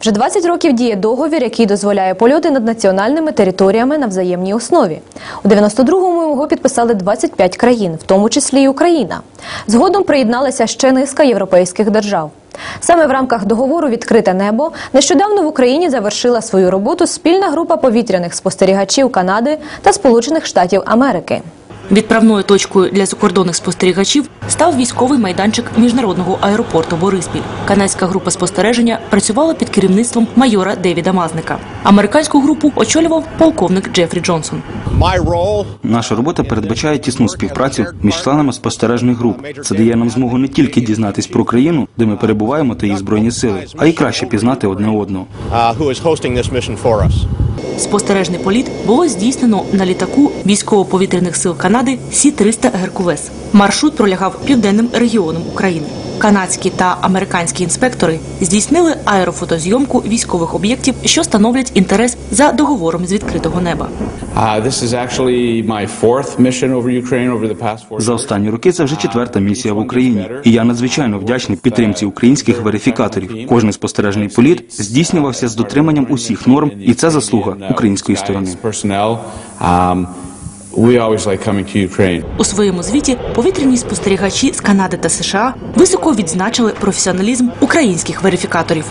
Вже 20 років діє договір, який дозволяє польоти над національними територіями на взаємній основі. У 92-му його підписали 25 країн, в тому числі і Україна. Згодом приєдналася ще низка європейських держав. Саме в рамках договору Відкрите небо нещодавно в Україні завершила свою роботу спільна група повітряних спостерігачів Канади та Сполучених Штатів Америки. Відправною точкою для закордонних спостерігачів став військовий майданчик міжнародного аеропорту Бориспіль. Канадська група спостереження працювала під керівництвом майора Девіда Мазника. Американську групу очолював полковник Джефрі Джонсон. Наша робота передбачає тісну співпрацю між членами спостережних груп. Це дає нам змогу не тільки дізнатись про країну, де ми перебуваємо та її збройні сили, а й краще пізнати одне одного. Спостережний політ було здійснено на літаку військово-повітряних сил Канади Сі-300 Геркулес. Маршрут пролягав південним регіоном України. Канадські та американські інспектори здійснили аерофотозйомку військових об'єктів, що становлять інтерес за договором з відкритого неба. За останні роки це вже четверта місія в Україні, і я надзвичайно вдячний підтримці українських верифікаторів. Кожний спостережний політ здійснювався з дотриманням усіх норм, і це заслуга української сторони. We always. У своєму звіті повітряні спостерігачі з Канади та США високо відзначили професіоналізм українських верифікаторів.